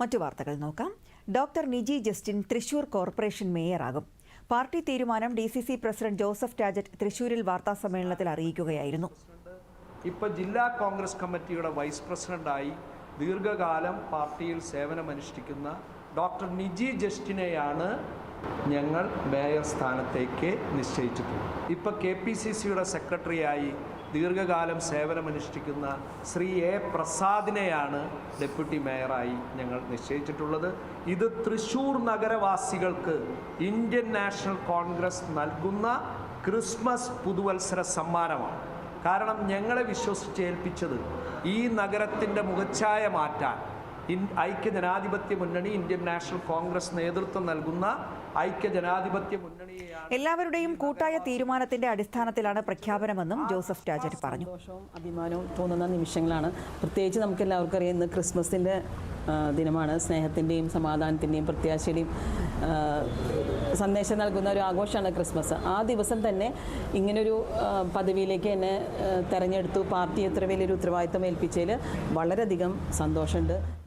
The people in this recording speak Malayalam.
മറ്റു വാർത്തകൾ നോക്കാം. ഡോക്ടർ നിജി ജസ്റ്റിൻ തൃശൂർ കോർപ്പറേഷൻ മേയറാകും. പാർട്ടി തീരുമാനം D C C president Joseph രാജറ്റ് തൃശൂരിൽ വാർത്താസമ്മേളനത്തിൽ അറിയിക്കുകയായിരുന്നു. ഇപ്പൊ ജില്ലാ കോൺഗ്രസ് കമ്മിറ്റിയുടെ വൈസ് പ്രസിഡന്റായി ദീർഘകാലം പാർട്ടിയിൽ സേവനമനുഷ്ഠിക്കുന്ന ഡോക്ടർ നിജി ജസ്റ്റിനെയാണ് ഞങ്ങൾ മേയർ സ്ഥാനത്തേക്ക് നിശ്ചയിച്ചിട്ടുണ്ട്. ഇപ്പോൾ കെ പി സി സിയുടെ സെക്രട്ടറിയായി ദീർഘകാലം സേവനമനുഷ്ഠിക്കുന്ന ശ്രീ എ പ്രസാദിനെയാണ് ഡെപ്യൂട്ടി മേയറായി ഞങ്ങൾ നിശ്ചയിച്ചിട്ടുള്ളത്. ഇത് തൃശൂർ നഗരവാസികൾക്ക് ഇന്ത്യൻ നാഷണൽ കോൺഗ്രസ് നൽകുന്ന ക്രിസ്മസ് പുതുവത്സര സമ്മാനമാണ്. കാരണം ഞങ്ങളെ വിശ്വസിച്ച് ഏൽപ്പിച്ചത് ഈ നഗരത്തിന്റെ മുഖച്ഛായ മാറ്റാൻ ഐക്യ ജനാധിപത്യ മുന്നണി ഇന്ത്യൻ നാഷണൽ കോൺഗ്രസ് നേതൃത്വം നൽകുന്ന ഐക്യ ജനാധിപത്യ മുന്നണിയെയാണ് എല്ലാവരുടെയും കൂട്ടായ തീരുമാനത്തിന്റെ അടിസ്ഥാനത്തിലാണ് പ്രഖ്യാപനമെന്നും ജോസഫ് രാജൻ പറഞ്ഞു. സന്തോഷവും അഭിമാനവും തോന്നുന്ന നിമിഷങ്ങളാണ്. പ്രത്യേകിച്ച് നമുക്ക് എല്ലാവർക്കും അറിയാം ഇന്ന് ക്രിസ്മസിന്റെ ദിനമാണ്. സ്നേഹത്തിന്റെയും സമാധാനത്തിന്റെയും പ്രത്യാശയുടെയും സന്ദേശം നൽകുന്ന ഒരു ആഘോഷമാണ് ക്രിസ്മസ്. ആ ദിവസം തന്നെ ഇങ്ങനൊരു പദവിയിലേക്ക് എന്നെ തെരഞ്ഞെടുത്തു. പാർട്ടി എത്ര വലിയൊരു ഉത്തരവാദിത്തം ഏൽപ്പിച്ചതിൽ വളരെയധികം സന്തോഷമുണ്ട്.